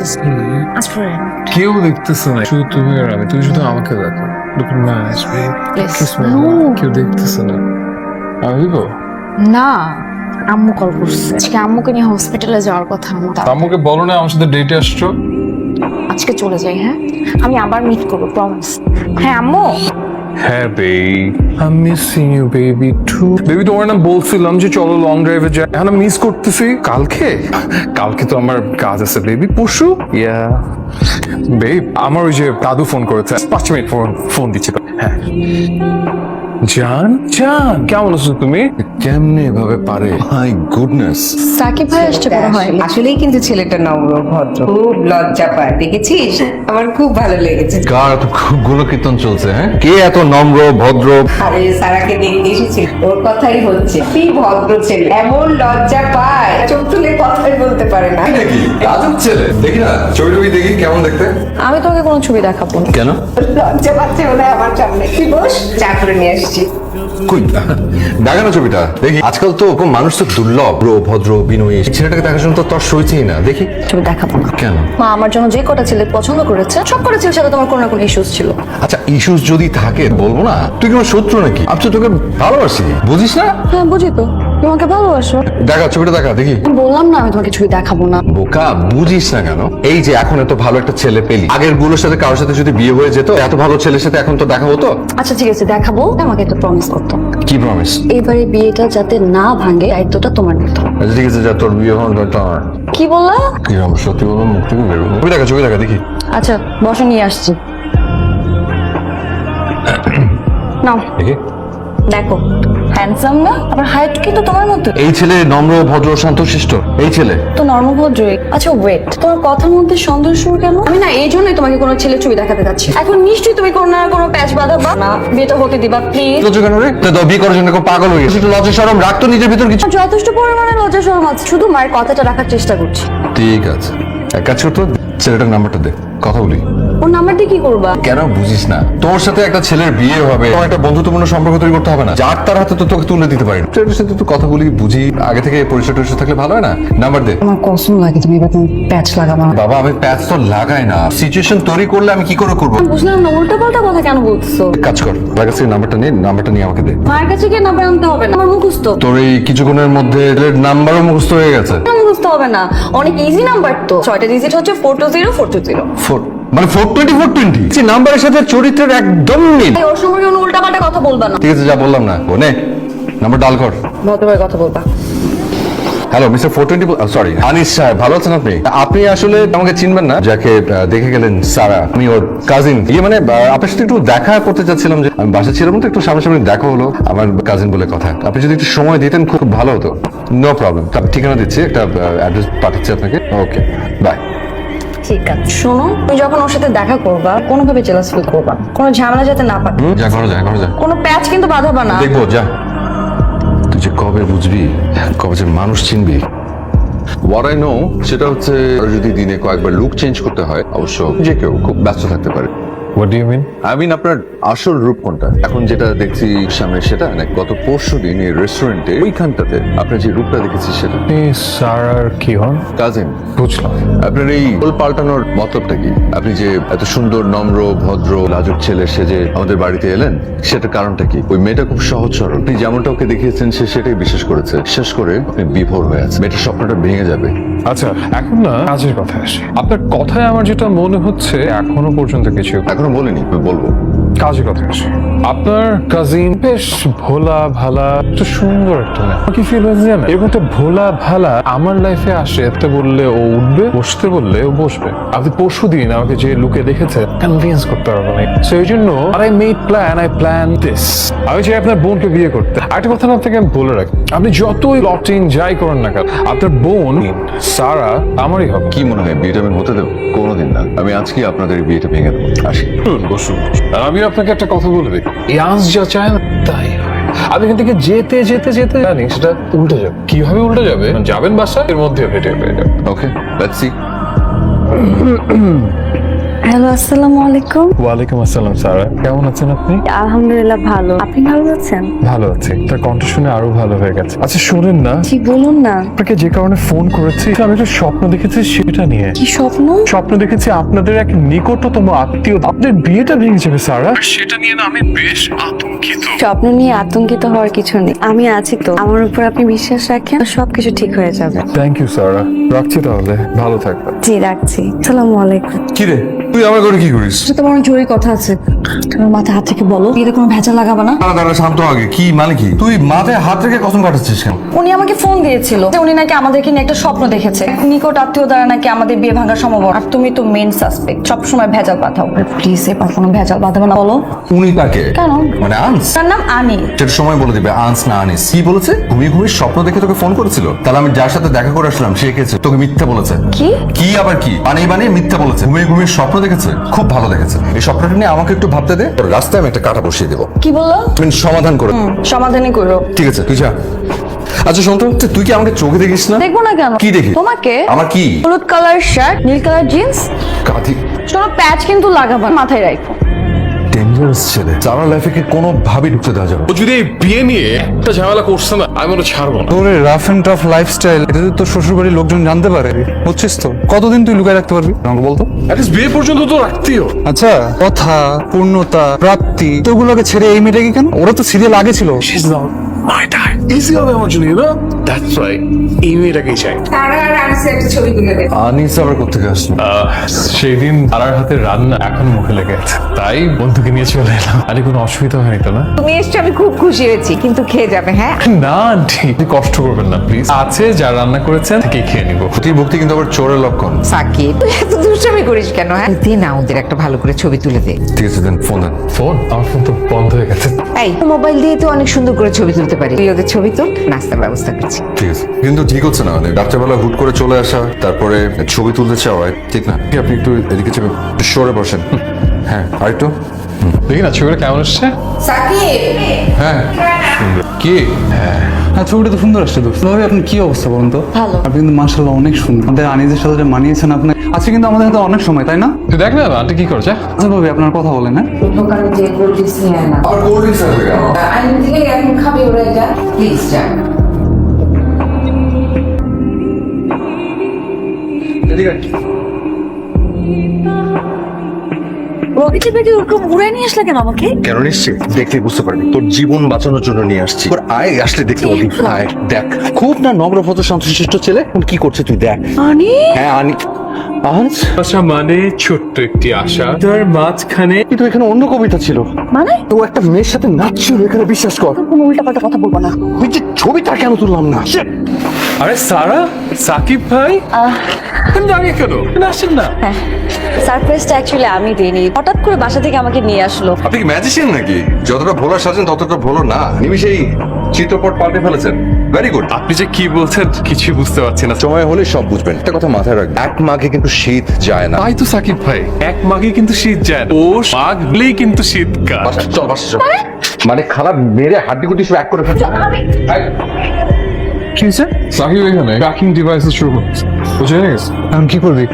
দেখতেছি কেউ দেখতেছে না। শুধু তুমি আর আমি। তুমি শুধু আমাকে দেখো. Kiss me. No. কেউ দেখতেছে না। আমি দিব না। আম্মু কল করছে। আজকে আম্মুকে নিয়ে হসপিটালে যাওয়ার কথা আমার আম্মুকে বলো না আমার সাথে ডেটে আসছো। আজকে চলে যাই হ্যাঁ? আমি আবার মিট করব প্রমিস হ্যাঁ আম্মু? হ্যাঁ baby I missing you baby too baby তোমার না বলছিলাম যে চলো লং ড্রাইভে যাই। এখন মিস করতেছি। কালকে? কালকে তো আমার কাজ আছে বেবি পরশু? ইয়া বেব আমার ওই যে দাদু ফোন করেছে। পাঁচ মিনিট ফোন ফোন দিচ্ছে হ্যাঁ। জান জান কেমন আছো তুমি? কেমনে এভাবে পারে? মাই গুডনেস সাকিব ভাই আসছে মনে হয়। আসলেই কিন্তু ছেলেটা নম্র ভদ্র খুব লজ্জা পায় দেখেছিস? আমার খুব ভালো লেগেছে। কার এতগুলো কীর্তন চলছে হ্যাঁ? কে এত নম্র ভদ্র? আরে সারাকে দেখতে এসেছি। ওর কথাই হচ্ছে কি ভদ্র ছেলে। এমন লজ্জা পায় চোখ তুলে কথাই বলতে পারে না। ছেলে। দেখি না ছবি টবি দেখি কেমন দেখতে? আমি তোকে কোনো ছবি দেখাবো না। কেন? লজ্জা পাচ্ছে মনে আমার সামনে। তুই বস? চা করে নিয়ে আসছি কই? দেখা না ছবিটা দেখি। আজকাল তো ওরকম মানুষ তো দুর্লভ ব্রো ভদ্র বিনয়ী। ছেলেটাকে দেখার জন্য তো তোর সইছেই না দেখি। ছবি দেখাবো না। কেন? মা আমার জন্য যে কটা ছেলে পছন্দ করেছে সব কটা ছেলের সাথে তোমার কোনো না কোনো ইস্যুস ছিল। আচ্ছা ইস্যুস যদি থাকে বলব না। তুই কি আমার শত্রু নাকি? আমি তো তোকে ভালোবাসি। বুঝিস না? হ্যাঁ বুঝি তো। তোমাকে ভালোবাসো? দেখা ছবিটা দেখা দেখি। বললাম না আমি তোমাকে ছবি দেখাবো না। বোকা বুঝিস না কেন? এই যে এখন এত ভালো একটা ছেলে পেলি আগেরগুলোর সাথে কারোর সাথে যদি বিয়ে হয়ে যেত এত ভালো ছেলের সাথে এখন তো দেখা হতো? আচ্ছা ঠিক আছে দেখাবো। আমাকে একটা প্রমিস করতো। কি প্রমিস এবারে বিয়েটা যাতে না ভাঙে দায়িত্বটা তোমার নিতে আচ্ছা ঠিক আছে যা তোর বিয়ে দরকার আমার কি বললা? কি রকম সত্যি বলব মুখ থেকে বেরোবো ছবি দেখা ছবি দেখা দেখি। আচ্ছা বসো নিয়ে আসছি। নাও। দেখি। দেখো হ্যান্ডসাম না আবার হাইট কিন্তু তোমার মতো। এই ছেলে নম্র ভদ্র শান্তশিষ্ট এই ছেলে? তো নর্মভদ্রই আচ্ছা ওয়েট তোমার কথার মধ্যে সন্দেহ শুরু কেন? আমি না এই জন্যই তোমাকে কোনো ছেলে ছবি দেখাতে যাচ্ছি। এখন নিশ্চয়ই তুমি কোনো না কোনো প্যাচ বাঁধা বা না বিয়েটা হতে দিবা প্লিজ লজ্জা কেন রে? তুই তো বিয়ে করার জন্য কেউ পাগল হয়ে গেছে। একটু লজ্জা সরম রাখতো নিজের ভিতর কিছু যথেষ্ট পরিমাণে লজ্জা শরম আছে শুধু মায়ের কথাটা রাখার চেষ্টা করছি। ঠিক আছে। এক কাজ করতো ছেলেটার নাম্বারটা দে। কথা বলি। ওর নাম্বার দিয়ে কি করবা? কেন বুঝিস না। তোর সাথে একটা ছেলের বিয়ে হবে। তোমার একটা বন্ধুত্বপূর্ণ সম্পর্ক তৈরি করতে হবে না। যার তার হাতে তো তোকে তুলে দিতে পারি। না সাথে তো কথা বলি বুঝি আগে থেকে পরিচয় টরিচয় থাকলে ভালো হয় না? নাম্বার দে। আমার কসম লাগে তুমি এবার প্যাচ লাগাবা না। বাবা আমি প্যাচ তো লাগাই না। সিচুয়েশন তৈরি করলে আমি কি করে করব? বুঝলাম না উল্টা পাল্টা কথা কেন বলছো কাজ কর আমার কাছে নাম্বারটা নিয়ে নাম্বারটা নিয়ে আমাকে দে। মায়ের কাছে গিয়ে নাম্বার আনতে হবে না। আমার মুখস্থ। তোর এই কিছুক্ষণের মধ্যে নাম্বারও মুখস্থ হয়ে গেছে। হবে না। অনেক ইজি নাম্বার তো। ছয়টা ডিজিট হচ্ছে four two zero four two zero four মানে ফোর টোয়েন্টি ফোর টোয়েন্টি নাম্বারের সাথে চরিত্রের একদম মিল। ওর সম্পর্কে কোনো উল্টা পাল্টা কথা বলবা না। ঠিক আছে যা বললাম না। বোনে নাম্বার ডাল কর। ভদ্রভাবে কথা বলবা। Hello mister four twenty sorry Anis সাহেব ভালো আছেন আপনি? আপনি আসলে আমাকে চিনবেন না। যাকে দেখে গেলেন সারা। আমি ওর কাজিন ইয়ে মানে আপনার সাথে একটু দেখা করতে চাচ্ছিলাম যে আমি বাসা ছিলাম তো একটু সামনাসামনি দেখা হলো আমার কাজিন বলে কথা। আপনি যদি একটু সময় দিতেন খুব ভালো হতো। নো প্রবলেম ঠিকানা দিচ্ছি একটা অ্যাড্রেস পাঠাচ্ছি আপনাকে। ওকে বাই ঠিক আছে। শোনো তুমি যখন ওর সাথে দেখা করবা কোনোভাবে জেলাস ফিল করবা কোনো ঝামেলা যাতে না পায় যা ঘরে যা ঘরে যা। কোনো প্যাচ কিন্তু বাঁধাবা না। দেখব যা। যে কবে বুঝবি? কবে যে মানুষ চিনবি? হোয়াট আই নো সেটা হচ্ছে, যদি দিনে কয়েকবার লুক চেঞ্জ করতে হয়, অবশ্য যে কেউ খুব ব্যস্ত থাকতে পারে। What do you mean I mean আপনার আসল রূপ কোনটা? এখন যেটা দেখছি সামনে সেটা না গত পরশু দিন এই রেস্টুরেন্টে ওইখানটাতে আপনার যে রূপটা দেখেছি সেটা। আপনি সারার কি হন কাজিন। বুঝলাম। আপনার এই পাল্টানোর মতলবটা কি? আপনি যে এত সুন্দর নম্র ভদ্র লাজুক ছেলে সেজে আমাদের বাড়িতে এলেন সেটার কারণটা কি? ওই মেয়েটা খুব সহজ সরল। আপনি যেমনটা ওকে দেখিয়েছেন সে সেটাই বিশ্বাস করেছে। শেষ করে আপনি বিভোর হয়ে আছেন। মেয়েটার স্বপ্নটা ভেঙে যাবে। আচ্ছা এখন না কাজের কথা আসে। আপনার কথায় আমার যেটা মনে হচ্ছে এখনও পর্যন্ত কিছু এখনও বলিনি বলব। কাজের কথা আসে আপনার কাজিন বেশ ভোলা ভালা একটু সুন্দর একটা মেয়ে। কি ফিল হয়েছে জানেন? এরকম একটা ভোলা ভালা আমার লাইফে আসে এতে বললে ও উঠবে বসতে বললে ও বসবে। আপনি পরশু দিন আমাকে যে লুকে দেখেছে কনভিন্স করতে পারব না। সো এই জন্য আর I made plan I plan this আমি চাই আপনার বোনকে বিয়ে করতে। একটা কথা না থেকে আমি বলে রাখি আপনি যতই লটিং যাই করেন না কেন আপনার বোন সারা আমারই হবে। কি মনে হয় বিয়েটা আমি হতে দেবো? কোনোদিন না। আমি আজকে আপনাদের বিয়েটা ভেঙে দেবো। আসি। বসুন বসুন। আর আমি আপনাকে একটা কথা বলে দিই। এই যা চায় না তাই আমি এখান থেকে যেতে যেতে যেতে জানি, সেটা উল্টে যাবে। কীভাবে উল্টে যাবে? যাবেন বাসা এর মধ্যে হয়ে যাবে। ওকে লেটস সি হ্যালো আসসালামু আলাইকুম। ওয়ালাইকুম আসসালাম সারা কেমন আছেন আপনি? আলহামদুলিল্লাহ ভালো। আপনি ভালো আছেন? ভালো আছি। তার কণ্ঠ শুনে আরও ভালো হয়ে গেছে। আচ্ছা শোনেন না। কি বলুন না। আপনাকে যে কারণে ফোন করেছি আমি একটা স্বপ্ন দেখেছি সেটা নিয়ে। কি স্বপ্ন? স্বপ্ন দেখেছি আপনাদের এক নিকটতম আত্মীয়। আপনাদের বিয়েটা ভেঙে যাবে সারা সেটা নিয়ে না আমি বেশ আতঙ্কিত। স্বপ্ন নিয়ে আতঙ্কিত হওয়ার কিছু নেই। আমি আছি তো। আমার উপর আপনি বিশ্বাস রাখেন সবকিছু ঠিক হয়ে যাবে। থ্যাংক ইউ সারা রাখছি তাহলে। ভালো থাকবেন। জি রাখছি। সালামু আলাইকুম। কি রে? তুই আমার ঘরে কি করিস? তোমার জরুরি কথা আছে। তোমার মাথায় হাত থেকে বলো। কোনো ভেজা লাগাবে না? দাঁড়া দাঁড়া শান্ত আগে। কি মানে কি? তুই মাথায় হাত রেখে কসম কাটাচ্ছিস কেন? উনি আমাকে ফোন দিয়েছিল যে উনি নাকি আমাদেরকে নিয়ে একটা স্বপ্ন দেখেছে। নিকট আত্মীয় দ্বারা নাকি আমাদের বিয়ে ভাঙার সম্ভাবনা। আর তুমি তো মেন সাসপেক্ট সবসময় ভেজাল পাঠাও প্লিজ এবার কোনো ভেজাল না বলো। উনি তাকে কেন? মানে আনস? তার নাম আনি। সেটা সময় বলে দিবে। আনস না আনিস। কি বলেছে? ঘুমিয়ে ঘুমিয়ে স্বপ্ন দেখে তোকে ফোন করেছিল? তাহলে আমি যার সাথে দেখা করে আসলাম সে খেয়েছে তোকে মিথ্যা বলেছে। কি? কি আবার কি? বানিয়ে বানিয়ে মিথ্যা বলেছে। ঘুমিয়ে ঘুমিয়ে স্বপ্ন দেখেছে? খুব ভালো দেখেছে। এই স্বপ্নটা নিয়ে আমাকে একটু ভাবতে দে। ওর রাস্তায় আমি একটা কাটা বসিয়ে দেবো। কি বলল? তুমি সমাধান করো। সমাধানই করো। ঠিক আছে তুই যা। আচ্ছা শোন তো তুই কি আমাকে চোখে দেখিস না? দেখব না কেন? কি দেখি? তোমাকে আমার কি? হলুদ কালার শার্ট নীল কালার জিন্স? কাঁধি শোনো প্যাচ কিন্তু লাগাবো না, মাথায় রাখো। ডেঞ্জারাস ছেলে। যারা লাইফে কোনো ভাবে ঢুকতে দেওয়া যাবে ও যদি এই বিয়ে নিয়ে একটা ঝামেলা করছে না আমি ওটা ছাড়বো না। তোর রাফ এন্ড টাফ লাইফস্টাইল এটা যদি তোর শ্বশুর বাড়ির লোকজন জানতে পারে বুঝছিস তো? কতদিন তুই লুকায় রাখতে পারবি? আমাকে বলতো? অ্যাটলিস্ট বিয়ে পর্যন্ত তো রাখতেও। আচ্ছা কথা পূর্ণতা প্রাপ্তি তোগুলোকে ছেড়ে এই মেয়েটাকে কেন? ওরা তো সিরিয়াল আগে ছিল. Easy হবে আমার জন্য, That's right. এই মেয়েটাকেই চাই। তারা আর আনসে একটা ছবি তুলে আনিস আবার কোথেকে আসলো? আহ, সেই তারার হাতে রান্না এখন মুখে লেগে আছে। তাই বন্ধুকে নিয়ে চলে এলাম। আরে কোনো অসুবিধা হয়নি তো না? তুমি এসছো আমি খুব খুশি হয়েছি কিন্তু খেয়ে যাবে হ্যাঁ? না আন্টি আপনি কষ্ট করবেন না প্লিজ। আছে যা রান্না করেছেন থেকে খেয়ে নিবো। প্রতি ভক্তি কিন্তু আবার চোরের লক্ষণ। সাকিব তুই এত দুষ্টামি করিস কেন হ্যাঁ? দে না ওদের একটা ভালো করে ছবি তুলে দে। ঠিক আছে দেন ফোন দেন। ফোন আমার ফোন তো বন্ধ হয়ে গেছে। এই মোবাইল দিয়ে তো অনেক সুন্দর করে ছবি তুলতে পারি। তুই ওদের ছবি তো নাস্তার ব্যবস্থা করছি ঠিক আছে কিন্তু ঠিক হচ্ছে না। মানে রাত্রেবেলা হুট করে চলে আসা তারপরে ছবি তুলতে চাওয়া ঠিক না? আপনি একটু এদিকে চেপে একটু সরে বসেন। হ্যাঁ আর একটু দেখি না ছবিটা কেমন এসছে? হ্যাঁ। কি? হ্যাঁ ছবিটা তো সুন্দর আসছে তো। ভাবে আপনার কি অবস্থা বলুন তো? আপনি কিন্তু মার্শাল্লাহ অনেক সুন্দর। আমাদের আনিজের সাথে যে মানিয়েছেন আপনি আজকে কিন্তু আমাদের হাতে অনেক সময় তাই না? তুই দেখ না আন্টি কি করছে? আচ্ছা ভাবি আপনার কথা বলেন হ্যাঁ? দোকানে যে কোল্ড ড্রিঙ্কস নিয়ে আয় না আর কোল্ড ড্রিঙ্কস আসবে কেন আমি দিকে এখন খাবি ওরা যা প্লিজ যা রকেটের বেটি ওরকম উড়ে নিয়ে আসলে কেন আমাকে? কেন নিশ্চিত? দেখলে বুঝতে পারবি। তোর জীবন বাঁচানোর জন্য নিয়ে আসছি। তোর আয় আসলে দেখতে পাবি আয় দেখ। খুব না নম্রভদ্র শান্তশিষ্ট ছেলে। এখন কি করছে তুই দেখ। আনি? হ্যাঁ আনি। আজ আশা মানে ছোট্ট একটি আশা। তার মাঝখানে কিন্তু এখানে অন্য কবিতা ছিল। মানে? তো একটা মেয়ের সাথে নাচছিল এখানে বিশ্বাস কর। কোনো উল্টাপাল্টা কথা বলব না। ওই যে ছবিটা কেন তুললাম না? আরে সারা সাকিব ভাই? তুমি দাঁড়িয়ে কেন? আসেন না। হ্যাঁ সারপ্রাইজটা অ্যাকচুয়ালি আমি দিইনি। হঠাৎ করে বাসা থেকে আমাকে নিয়ে আসলো। আপনি কি ম্যাজিশিয়ান নাকি? যতটা ভোলা সাজেন ততটা ভোলো না। নিমিশেই চিত্রপট পাল্টে ফেলেছেন। ভেরি গুড আপনি যে কি বলছেন কিছুই বুঝতে পারছি না। সময় হলে সব বুঝবেন। একটা কথা মাথায় রাখবেন। এক মাঘে কিন্তু শীত যায় না। তাই তো সাকিব ভাই। এক মাঘে কিন্তু শীত যায় না। ও মাঘ বলেই কিন্তু শীতকাল। চল মানে খারাপ মেরে হাড্ডি গুটি সব এক করে ফেলছে। কি হয়েছে সাকিব এখানে। ট্র্যাকিং ডিভাইসে শুরু করছে। বুঝে গেছে? এখন কি করবি?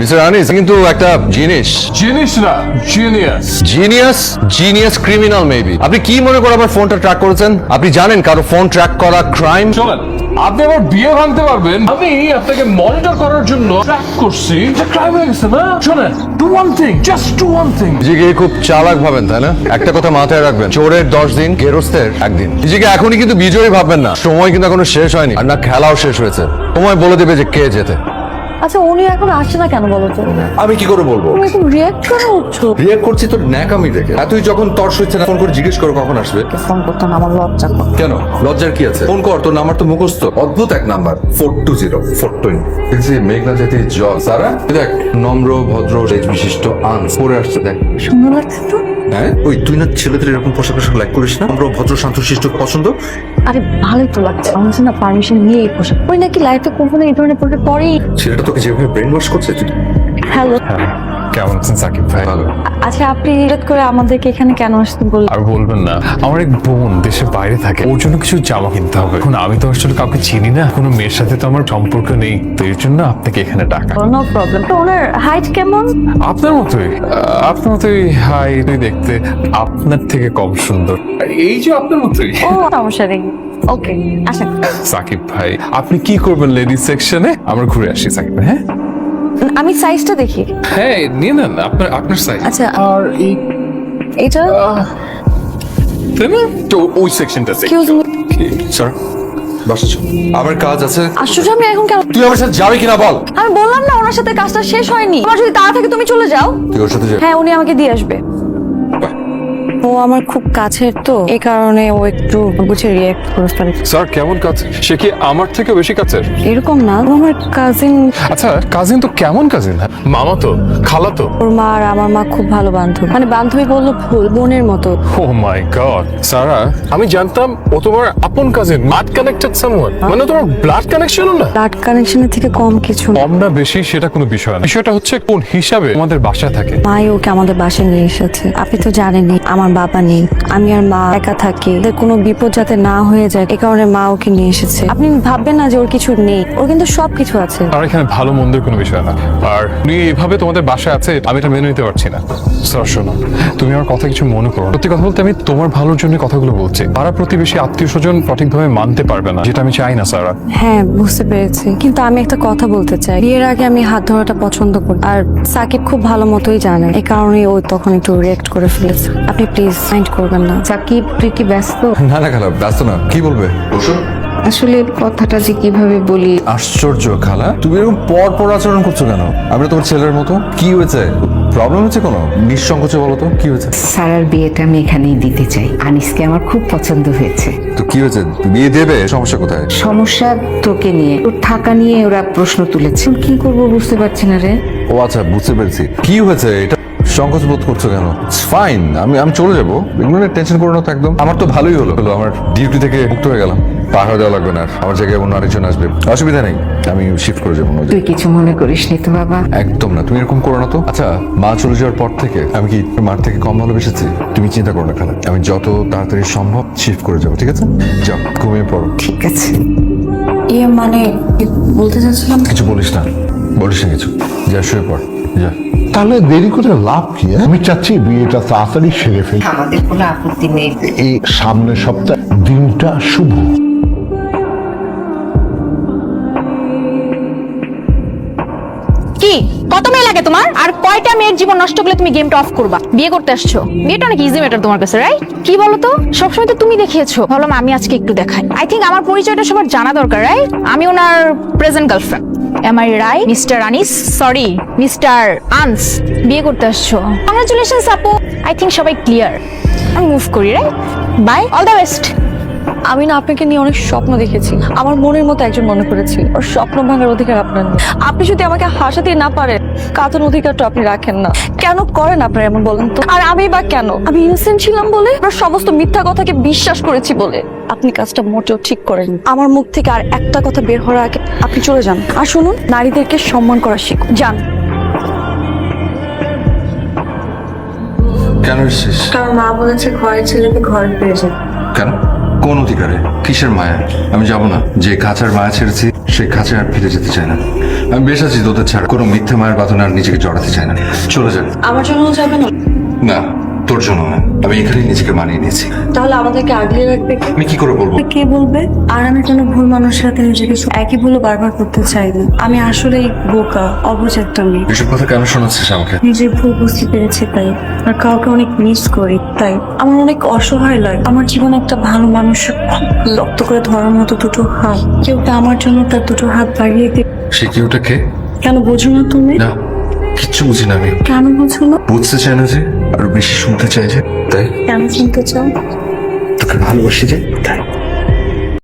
মিস্টার আনিস কিন্তু একটা জিনিস। জিনিস না genius genius genius criminal maybe আপনি কি মনে করে আমার ফোনটা ট্র্যাক করেছেন? আপনি জানেন কারও ফোন ট্র্যাক করা ক্রাইম চলেন আপনি আমার বিয়ে ভাঙতে পারবেন। আমি আপনাকে মনিটর করার জন্য ট্র্যাক করছি। এটা ক্রাইম হয়ে গেছে না? শোনেন do one thing just do one thing নিজেকে খুব চালাক ভাবেন তাই না? একটা কথা মাথায় রাখবেন চোরের দশ দিন গেরস্তের একদিন। নিজেকে এখনই কিন্তু বিজয়ী ভাববেন না। সময় কিন্তু এখনও শেষ হয়নি আর না খেলাও শেষ হয়েছে। সময় বলে দেবে যে কে যেতে। আচ্ছা উনি এখন আসছে না কেন বলো তো? আমি কি করে বলব? তুমি এখন রিয়াক্ট কেন হচ্ছো রিয়েক্ট করছি তোর ন্যাকামি দেখে। এতই যখন তর্স হচ্ছে না ফোন করে জিজ্ঞেস করো কখন আসবে। ফোন আমার লজ্জা করে। কেন? লজ্জার কি আছে? ফোন কর তোর নাম্বার তো মুখস্থ। অদ্ভুত এক number. Four two zero four দেখছি মেঘনা জল। সারা? দেখ নম্র ভদ্র রেজ বিশিষ্ট আনস। পরে আসছে দেখ। সুন্দর লাগছে তো? হ্যাঁ? ওই তুই না ছেলেদের এরকম পোশাক আশাক লাইক করিস না? নম্র ভদ্র শান্তশিষ্ট পছন্দ? আরে ভালোই তো লাগছে। আমার কাছে না পারমিশন নিয়ে এই পোশাক ওই নাকি লাইফে কখনো এই ধরনের পোশাক পরেই ছেলেটা তোকে যেভাবে ব্রেন ওয়াশ করছে তুই হ্যালো কেমন আছেন সাকিব ভাই? ভালো। আচ্ছা আপনি হঠাৎ করে আমাদেরকে এখানে কেন আসতে বললেন আর বলবেন না। আমার এক বোন দেশের বাইরে থাকে ওর জন্য কিছু জামা কিনতে হবে। এখন আমি তো আসলে কাউকে চিনি না কোনো মেয়ের সাথে তো আমার সম্পর্ক নেই তো এর জন্য আপনাকে এখানে ডাকা। নো প্রবলেম তো ওনার হাইট কেমন? আপনার মতোই আহ, আপনার মতোই হাই তুই দেখতে আপনার থেকে কম সুন্দর। আর এই যে আপনার মতোই। ও সমস্যা নেই। ওকে আসেন সাকিব ভাই আপনি কি করবেন লেডিস সেকশনে আমরা ঘুরে আসি সাকিব ভাই, হ্যাঁ? আমি সাইজটা দেখি। হ্যাঁ নিয়ে নেন আপনার আপনার সাইজ আচ্ছা। আর এই এটা তাই না? তো ওই সেকশনটা এক্সকিউজ মি স্যার বাসা চল। আমার কাজ আছে। আশ্চর্য আমি এখন কেন তুই আমার সাথে যাবি কিনা বল? আমি বললাম না ওনার সাথে কাজটা শেষ হয়নি। আমার যদি তাড়া থাকে তুমি চলে যাও। তুই ওর সাথে যা হ্যাঁ উনি আমাকে দিয়ে আসবে। ও আমার খুব কাছের তো এই কারণে ও একটু বুঝে রিয়েক্ট করে ফেলে স্যার কেমন কাছে সে কি আমার থেকে বেশি কাছের? এরকম না ও আমার কাজিন আচ্ছা কাজিন তো কেমন কাজিন মামা তো খালা তো? ওর মা আর আমার মা খুব ভালো বান্ধবী। মানে বান্ধবী বলল ভুল বোনের মতো। ও মাই গড সারা আমি জানতাম ও তোমার আপন কাজিন ব্লাড কানেক্টেড সামওয়ান মানে তোমার ব্লাড কানেকশনও না? ব্লাড কানেকশনের থেকে কম কিছু না। কম না বেশি সেটা কোনো বিষয় না। বিষয়টা হচ্ছে কোন হিসাবে আমাদের বাসা থাকে। মাই ওকে আমাদের বাসায় নিয়ে এসেছে। আপনি তো জানেনই আমার বাবা নেই। আমি আর মা একা থাকি। ওদের কোনো বিপদ যাতে না হয়ে যায় এ কারণে মা ওকে নিয়ে এসেছে। আপনি ভাববেন না যে ওর কিছু নেই। ওর কিন্তু সব কিছু আছে। আর এখানে ভালো মন্দের কোনো বিষয় না। আর উনি এইভাবে তোমাদের বাসায় আছে আমি এটা মেনে নিতে পারছি না। স্যার শোনো। তুমি আমার কথা কিছু মনে করো। সত্যি কথা বলতে আমি তোমার ভালোর জন্য কথাগুলো বলছি। পাড়া প্রতিবেশী আত্মীয় স্বজন সঠিকভাবে মানতে পারবে না যেটা আমি চাই না স্যার। হ্যাঁ বুঝতে পেরেছি। কিন্তু আমি একটা কথা বলতে চাই। বিয়ের আগে আমি হাত ধরাটা পছন্দ করি। আর সাকিব খুব ভালো মতোই জানে। এই কারণে ও তখন একটু রিয়েক্ট করে ফেলেছে। আপনি প্লিজ মাইন্ড করবেন না। সাকিব তুই কি ব্যস্ত? না না খালা ব্যস্ত না। কি বলবে? বসো আসলে কথাটা যে কীভাবে বলি আশ্চর্য খালা। তুমি এরকম পর পর আচরণ করছ কেন? আমি তোমার ছেলের মতো। কি হয়েছে? প্রবলেম হচ্ছে কোনো? নিঃসংকোচে বলো তো কি হয়েছে? সারার বিয়েটা আমি এখানেই দিতে চাই। আনিসকে আমার খুব পছন্দ হয়েছে। তো কি হয়েছে? বিয়ে দেবে? সমস্যা কোথায়? সমস্যা তোকে নিয়ে। ওর টাকা নিয়ে ওরা প্রশ্ন তুলেছে। কি করব বুঝতে পারছি না রে। ও আচ্ছা বুঝতে পেরেছি। কি হয়েছে? এটা সংকোচ বোধ করছ কেন? ফাইন আমি আমি চলে যাব। এগুলো টেনশন করো না তো একদম। আমার তো ভালোই হলো। হলো আমার ডিউটি থেকে মুক্ত হয়ে গেলাম। পাহাড় দেওয়া লাগবে না। আমার জায়গায় অন্য আরেকজন আসবে। অসুবিধা নেই। আমি শিফট করে যাব। তুই কিছু মনে করিস নি তো বাবা। একদম না। তুমি এরকম করো না তো। আচ্ছা মা চলে যাওয়ার পর থেকে আমি কি মার থেকে কম ভালোবেসেছি? তুমি চিন্তা করো না খালা। আমি যত তাড়াতাড়ি সম্ভব শিফট করে যাব ঠিক আছে? যাও ঘুমিয়ে পড়ো। ঠিক আছে। ইয়ে মানে বলতে চাচ্ছিলাম? কিছু বলিস না। বলিস না কিছু। যা শুয়ে পড়। তাহলে দেরি করে লাভ কি হ্যাঁ? আমি চাচ্ছি বিয়েটা তাড়াতাড়ি সেরে ফেলি। আমাদের কোনো আপত্তি নেই। এই সামনের সপ্তাহ দিনটা শুভ। কি? কত মেয়ে লাগে তোমার? আর কয়টা মেয়ের জীবন নষ্ট করলে তুমি গেমটা অফ করবা? বিয়ে করতে আসছো। বিয়েটা অনেক ইজি ম্যাটার তোমার কাছে রাইট কি বলো তো সবসময় তো তুমি দেখিয়েছো। ভাবলাম আমি আজকে একটু দেখাই। আই থিঙ্ক আমার পরিচয়টা সবার জানা দরকার রাইট আমি ওনার present girlfriend am I right mister Anis sorry mister Anis বিয়ে করতে আসছো। কংগ্রাচুলেশন আপু। আই থিঙ্ক সবাই ক্লিয়ার আমি মুভ করি right bye all the best আমি না আপনাকে নিয়ে অনেক স্বপ্ন দেখেছি। আমার মনের মতো একজন মনে করেছি। ওর স্বপ্ন ভাঙার অধিকার আপনার নেই। আপনি যদি আমাকে হাসাতে না পারেন কাতন অধিকারটা আপনি রাখেন না। কেন করেন আপনার এমন বলেন তো? আর আমি বা কেন? আমি ইনসেন্ট ছিলাম বলে আপনার সমস্ত মিথ্যা কথাকে বিশ্বাস করেছি বলে। আপনি কাজটা মোটেও ঠিক করেন আমার মুখ থেকে আর একটা কথা বের হওয়ার আগে আপনি চলে যান। আর শুনুন নারীদেরকে সম্মান করা শিখুন। যান। কেন এসছিস? কারণ মা বলেছে ঘরের ছেলেকে ঘরে পেয়ে যাবে কেন? কোন অধিকারে? কিসের মায়া? আমি যাব না। যে খাঁচার মায়া ছেড়েছি সে খাঁচায় আর ফিরে যেতে চায় না। আমি বেশ আছি তোদের ছাড়া। কোনো মিথ্যে মায়ের বাঁধনে আর নিজেকে জড়াতে চায় না। চলে যাক আমার জন্য যাবে না? না। তোর জন্য না আমি এখানেই নিজেকে মানিয়ে নিয়েছি। তাহলে আমাদেরকে আগলে রাখবে কে? আমি কি করে বলব? কে বলবে? আর আমি কোনো ভুল মানুষের সাথে নিজেকে একই ভুল বারবার করতে চাই না। আমি আসলেই বোকা অবুঝ একটা মেয়ে এসব কথা কেন শোনাচ্ছিস আমাকে? নিজের ভুল বুঝতে পেরেছি তাই। আর কাউকে অনেক মিস করি তাই। আমার অনেক অসহায় লাগে। আমার জীবনে একটা ভালো মানুষ লক্ত করে ধরার মতো দুটো হাত। কেউ কি আমার জন্য তার দুটো হাত বাড়িয়ে দিয়ে সে কেউটা কে? কেন বোঝো না তুমি? না কিচ্ছু বুঝি না আমি। কেন বোঝো না? বুঝতে চাই না যে আর বেশি শুনতে চাই যে তাই? কেন শুনতে চাও? তোকে ভালোবাসি যে তাই।